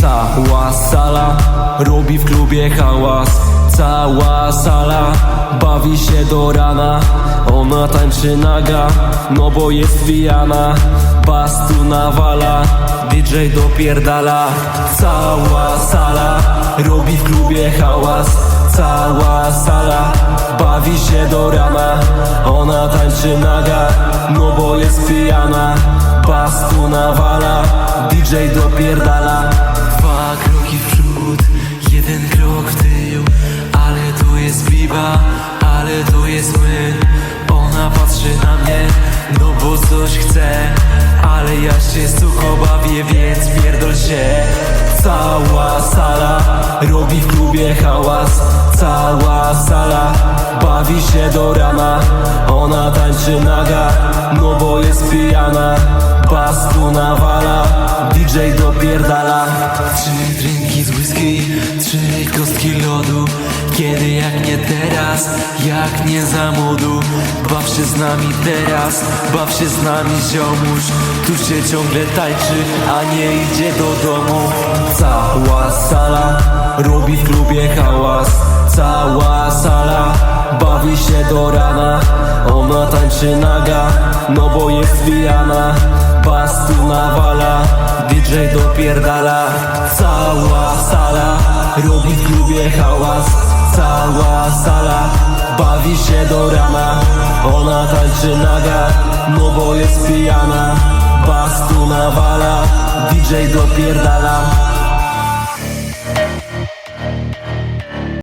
Cała sala robi w klubie hałas Cała sala bawi się do rana. Ona tańczy naga, no bo jest pijana Bas tu nawala, DJ dopierdala. Cała sala robi w klubie hałas. Cała sala bawi się do rana. Ona tańczy naga, no bo jest pijana Bas tu nawala, DJ dopierdala my Ona patrzy na mnie, no bo coś chce. Ale ja się sucho bawię, więc pierdol się. Cała sala robi w klubie hałas. Cała sala bawi się do rana. Ona tańczy naga, no bo jest pijana. Bas tu nawala, DJ dopierdala kostki lodu. Kiedy jak nie teraz, jak nie za młodu Baw się z nami teraz, baw się z nami ziomuś. Tu się ciągle tańczy, a nie idzie do domu. Cała sala robi w klubie hałas. Cała sala bawi się do rana. Ona tańczy naga, no bo jest pijana Bas tu nawala, DJ dopierdala. Cała sala robi w klubie hałas Cała sala bawi się do rana. Ona tańczy naga, no bo jest pijana. Bas tu nawala, DJ dopierdala